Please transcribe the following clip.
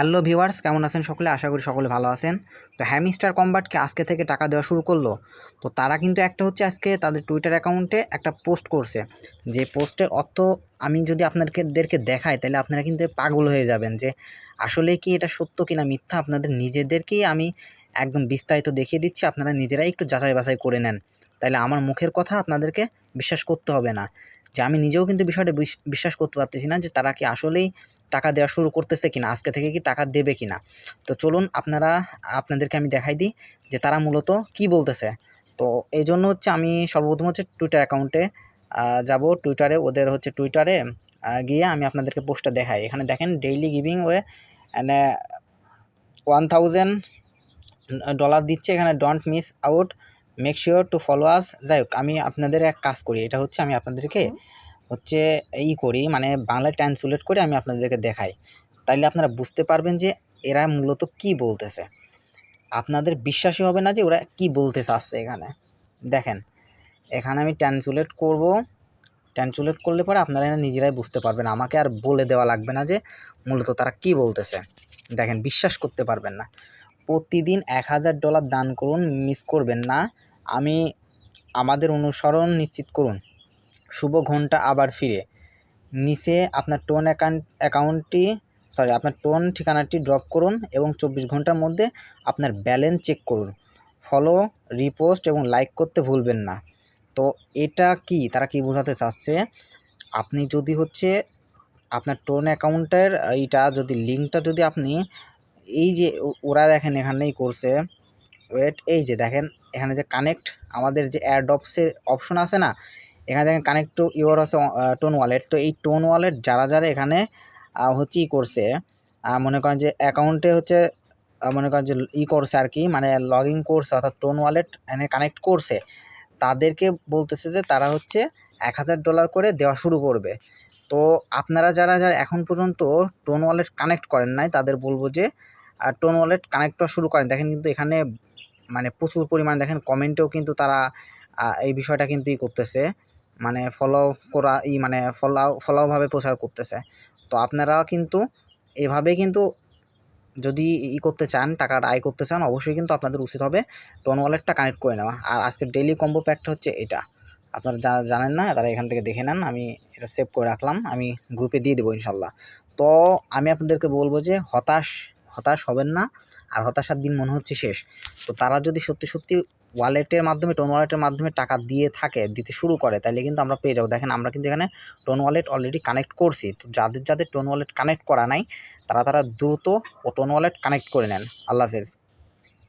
Hello viewers, কেমন আছেন সকলে? আশা করি সকলে ভালো আছেন। তো হ্যামিস্টার কম্বাটকে আজকে থেকে টাকা দেওয়া শুরু করল। তো তারা কিন্তু একটা হচ্ছে আজকে তাদের টুইটার অ্যাকাউন্টে একটা পোস্ট করছে। যে পোস্টের অর্থ আমি যদি আপনাদেরকে দেখাই, তাহলে আপনারা কিন্তু পাগল হয়ে যাবেন যে আসলে কি এটা সত্য কিনা মিথ্যা? আপনাদের নিজেদেরকেই আমি একদম বিস্তারিত দেখিয়ে দিচ্ছি। আপনারা নিজেরাই একটু যাচাই বাছাই করে নেন। তাহলে আমার মুখের কথা আপনাদেরকে বিশ্বাস করতে হবে না। যে আমি নিজেও কিন্তু বিষয়টা বিশ- বিশ্বাস করতে পারতেছি না যে তারা কি আসলেই টাকা দেওয়া শুরু করতেছে কিনা, আজকে থেকে কি টাকা দেবে কিনা। তো চলুন আপনারা, আপনাদেরকে আমি দেখাই দিই যে তারা মূলত কি বলতেছে। তো এই জন্য হচ্ছে আমি সর্বপ্রথম হচ্ছে টুইটার অ্যাকাউন্টে যাব। টুইটারে ওদের হচ্ছে টুইটারে গিয়ে আমি আপনাদেরকে পোস্টটা দেখাই। এখানে দেখেন daily giving way and one thousand dollar দিচ্ছে। এখানে don't miss out make sure to follow us যাই হোক, আমি আপনাদের এক কাজ করি। এটা হচ্ছে আমি আপনাদেরকে হচ্ছে ই করি মানে বাংলায় ট্রান্সলেট করে আমি আপনাদেরকে দেখাই। তাইলে আপনারা বুঝতে পারবেন যে এরা মূলত কি বলতেছে। আপনাদের বিশ্বাসই হবে না যে ওরা কি বলতে চাচ্ছে এখানে। দেখেন, এখানে আমি ট্রান্সলেট করব। ট্রান্সলেট করলে পরে আপনারা নিজেরাই বুঝতে পারবেন। আমাকে আর বলে দেওয়া লাগবে না যে মূলত তারা কি বলতেছে। দেখেন, বিশ্বাস করতে পারবেন না। প্রতিদিন এক হাজার ডলার দান করুন মিস করবেন না। আমি আমাদের অনুসরণ নিশ্চিত করুন। শুভ ঘণ্টা আবার ফিরে। নিচে আপনার টোন অ্যাকাউন্ট অ্যাকাউন্টটি সরি আপনার টোন ঠিকানাটি ড্রপ করুন এবং চব্বিশ ঘণ্টার মধ্যে আপনার ব্যালেন্স চেক করুন। ফলো রিপোস্ট এবং লাইক করতে ভুলবেন না। তো এটা কি? তারা কি বোঝাতে চাচ্ছে? আপনি যদি হচ্ছে আপনার টোন অ্যাকাউন্টের এইটা যদি লিঙ্কটা যদি আপনি এই যে ওরা দেখেন এখানেই করছে ওয়েট এই যে দেখেন, এখানে যে কানেক্ট আমাদের যে অ্যাডপসে অপশন আছে না এখানে দেখেন কানেক্ট টু ইওর আছে টোন ওয়ালেট তো এই টোন ওয়ালেট যারা যারা এখানে হচ্ছে ই করছে মনে করেন যে অ্যাকাউন্টে হচ্ছে মনে করেন যে ই করছে আর কি মানে লগ ইন করছে অর্থাৎ টোন ওয়ালেট এখানে কানেক্ট করছে, তাদেরকে বলতেছে যে তারা হচ্ছে এক হাজার ডলার করে দেওয়া শুরু করবে। তো আপনারা যারা যারা এখন পর্যন্ত টোন ওয়ালেট কানেক্ট করেন নাই, তাদের বলব যে টোন ওয়ালেট কানেক্ট শুরু করেন। দেখেন কিন্তু এখানে মানে প্রচুর পরিমাণ দেখেন কমেন্টেও কিন্তু তারা এই বিষয়টা কিন্তু ই করতেছে। মানে ফলো করা, ই মানে ফলাও ফলাওভাবে প্রচার করতেছে। তো আপনারাও কিন্তু এভাবে কিন্তু যদি ই করতে চান টাকাটা আয় করতে চান, অবশ্যই কিন্তু আপনাদের উচিত হবে টোন ওয়ালেটটা কানেক্ট করে নেওয়া। আর আজকে ডেইলি কম্বো প্যাকটা হচ্ছে এটা। আপনারা যারা জানেন না, তারা এখান থেকে দেখে নেন, আমি এটা সেভ করে রাখলাম, আমি গ্রুপে দিয়ে দেবো ইনশাল্লাহ। তো আমি আপনাদেরকে বলব যে হতাশ হতাশ হবেন না, আর হতাশার দিন মনে হচ্ছে শেষ। তো তারা যদি সত্যি সত্যি ওয়ালেটের মাধ্যমে, টোন ওয়ালেটের মাধ্যমে টাকা দিয়ে থাকে, দিতে শুরু করে তাহলে কিন্তু আমরা পেয়ে যাব। দেখেন, আমরা কিন্তু এখানে টোন ওয়ালেট অলরেডি কানেক্ট করছি। তো যাদের যাদের টোন ওয়ালেট কানেক্ট করা নাই, তারা তারা দ্রুত ও টোন ওয়ালেট কানেক্ট করে নেন। আল্লাহ হাফেজ।